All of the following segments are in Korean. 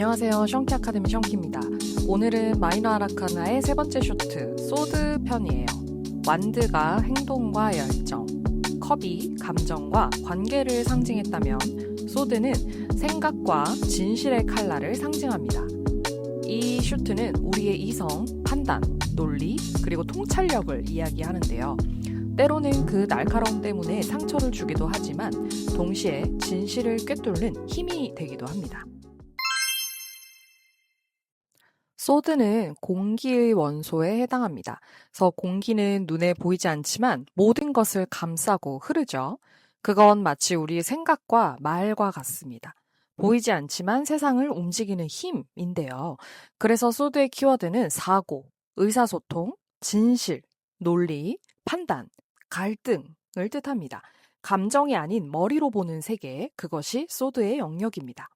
안녕하세요. 션키 아카데미 션키입니다. 오늘은 마이너 아라카나의 세 번째 쇼트, 소드 편이에요. 완드가 행동과 열정, 컵이 감정과 관계를 상징했다면, 소드는 생각과 진실의 칼날을 상징합니다. 이 쇼트는 우리의 이성, 판단, 논리, 그리고 통찰력을 이야기하는데요. 때로는 그 날카로움 때문에 상처를 주기도 하지만 동시에 진실을 꿰뚫는 힘이 되기도 합니다. 소드는 공기의 원소에 해당합니다. 그래서 공기는 눈에 보이지 않지만 모든 것을 감싸고 흐르죠. 그건 마치 우리의 생각과 말과 같습니다. 보이지 않지만 세상을 움직이는 힘인데요. 그래서 소드의 키워드는 사고, 의사소통, 진실, 논리, 판단, 갈등을 뜻합니다. 감정이 아닌 머리로 보는 세계, 그것이 소드의 영역입니다.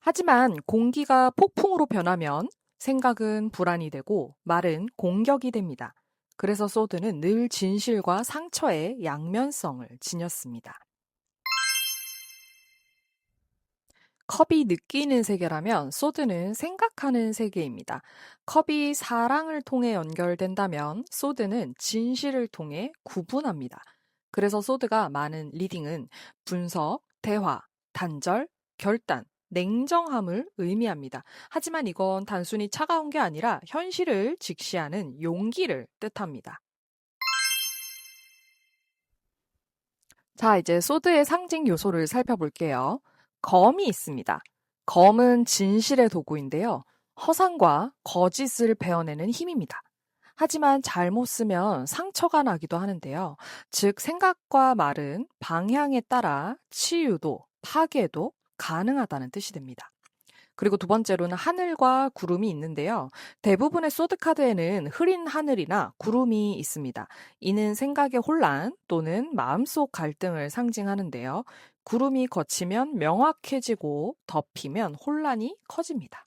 하지만 공기가 폭풍으로 변하면 생각은 불안이 되고 말은 공격이 됩니다. 그래서 소드는 늘 진실과 상처의 양면성을 지녔습니다. 컵이 느끼는 세계라면 소드는 생각하는 세계입니다. 컵이 사랑을 통해 연결된다면 소드는 진실을 통해 구분합니다. 그래서 소드가 많은 리딩은 분석, 대화, 단절, 결단, 냉정함을 의미합니다. 하지만 이건 단순히 차가운 게 아니라 현실을 직시하는 용기를 뜻합니다. 자, 이제 소드의 상징 요소를 살펴볼게요. 검이 있습니다. 검은 진실의 도구인데요. 허상과 거짓을 베어내는 힘입니다. 하지만 잘못 쓰면 상처가 나기도 하는데요. 즉, 생각과 말은 방향에 따라 치유도, 파괴도 가능하다는 뜻이 됩니다. 그리고 두 번째로는 하늘과 구름이 있는데요. 대부분의 소드카드에는 흐린 하늘이나 구름이 있습니다. 이는 생각의 혼란 또는 마음속 갈등을 상징하는데요. 구름이 거치면 명확해지고 덮이면 혼란이 커집니다.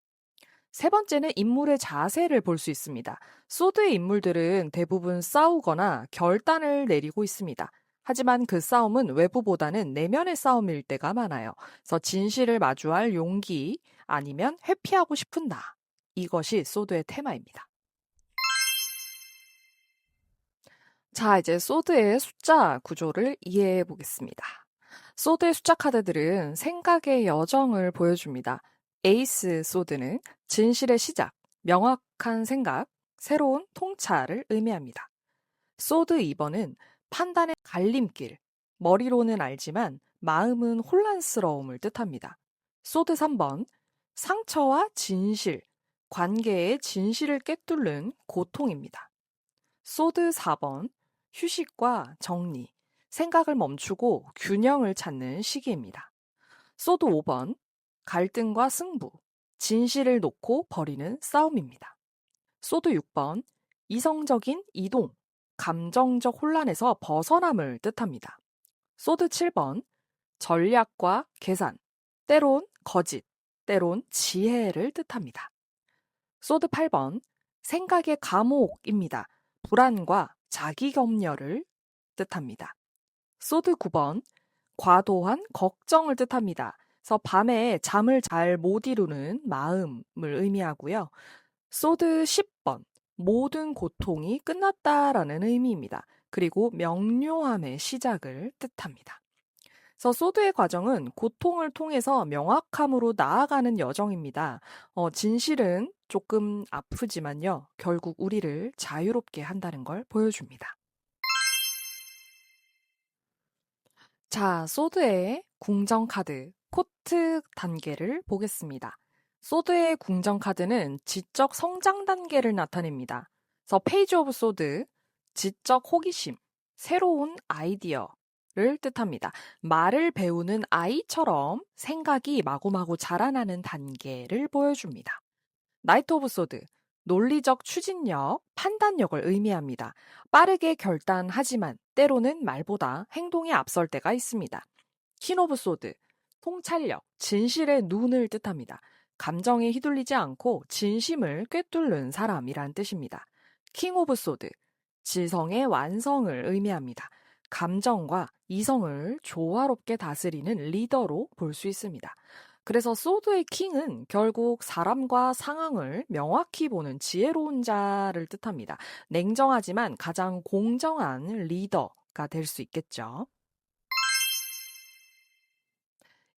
세 번째는 인물의 자세를 볼 수 있습니다. 소드의 인물들은 대부분 싸우거나 결단을 내리고 있습니다. 하지만 그 싸움은 외부보다는 내면의 싸움일 때가 많아요. 그래서 진실을 마주할 용기 아니면 회피하고 싶은 나. 이것이 소드의 테마입니다. 자, 이제 소드의 숫자 구조를 이해해 보겠습니다. 소드의 숫자 카드들은 생각의 여정을 보여줍니다. 에이스 소드는 진실의 시작, 명확한 생각, 새로운 통찰을 의미합니다. 소드 2번은 판단의 갈림길, 머리로는 알지만 마음은 혼란스러움을 뜻합니다. 소드 3번, 상처와 진실, 관계의 진실을 꿰뚫는 고통입니다. 소드 4번, 휴식과 정리, 생각을 멈추고 균형을 찾는 시기입니다. 소드 5번, 갈등과 승부, 진실을 놓고 벌이는 싸움입니다. 소드 6번, 이성적인 이동, 감정적 혼란에서 벗어남을 뜻합니다. 소드 7번, 전략과 계산, 때론 거짓, 때론 지혜를 뜻합니다. 소드 8번, 생각의 감옥입니다. 불안과 자기 검열을 뜻합니다. 소드 9번, 과도한 걱정을 뜻합니다. 그래서 밤에 잠을 잘 못 이루는 마음을 의미하고요. 소드 10번, 모든 고통이 끝났다라는 의미입니다. 그리고 명료함의 시작을 뜻합니다. 그래서 소드의 과정은 고통을 통해서 명확함으로 나아가는 여정입니다. 어, 진실은 조금 아프지만요. 결국 우리를 자유롭게 한다는 걸 보여줍니다. 자, 소드의 궁정 카드, 코트 단계를 보겠습니다. 소드의 궁정 카드는 지적 성장 단계를 나타냅니다. 그래서 페이지 오브 소드, 지적 호기심, 새로운 아이디어를 뜻합니다. 말을 배우는 아이처럼 생각이 마구마구 자라나는 단계를 보여줍니다. 나이트 오브 소드, 논리적 추진력, 판단력을 의미합니다. 빠르게 결단하지만 때로는 말보다 행동이 앞설 때가 있습니다. 킨 오브 소드, 통찰력, 진실의 눈을 뜻합니다. 감정에 휘둘리지 않고 진심을 꿰뚫는 사람이란 뜻입니다. 킹 오브 소드, 지성의 완성을 의미합니다. 감정과 이성을 조화롭게 다스리는 리더로 볼 수 있습니다. 그래서 소드의 킹은 결국 사람과 상황을 명확히 보는 지혜로운 자를 뜻합니다. 냉정하지만 가장 공정한 리더가 될 수 있겠죠.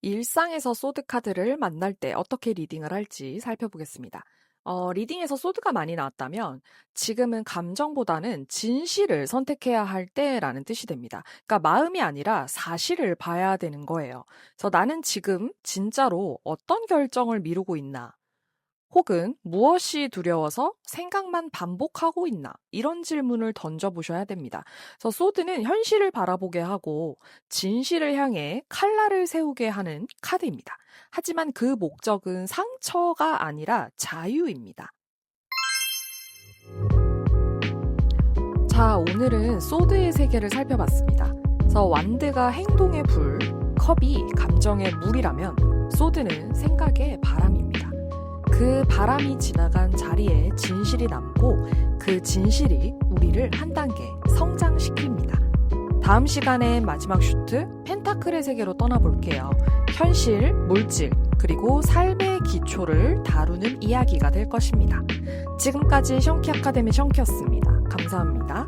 일상에서 소드 카드를 만날 때 어떻게 리딩을 할지 살펴보겠습니다. 어, 리딩에서 소드가 많이 나왔다면 지금은 감정보다는 진실을 선택해야 할 때라는 뜻이 됩니다. 그러니까 마음이 아니라 사실을 봐야 되는 거예요. 그래서 나는 지금 진짜로 어떤 결정을 미루고 있나? 혹은 무엇이 두려워서 생각만 반복하고 있나? 이런 질문을 던져보셔야 됩니다. 그래서 소드는 현실을 바라보게 하고 진실을 향해 칼날을 세우게 하는 카드입니다. 하지만 그 목적은 상처가 아니라 자유입니다. 자, 오늘은 소드의 세계를 살펴봤습니다. 그래서 완드가 행동의 불, 컵이 감정의 물이라면 소드는 생각의 바람입니다. 그 바람이 지나간 자리에 진실이 남고 그 진실이 우리를 한 단계 성장시킵니다. 다음 시간에 마지막 슈트 펜타클의 세계로 떠나볼게요. 현실, 물질, 그리고 삶의 기초를 다루는 이야기가 될 것입니다. 지금까지 션키 아카데미 션키였습니다. 감사합니다.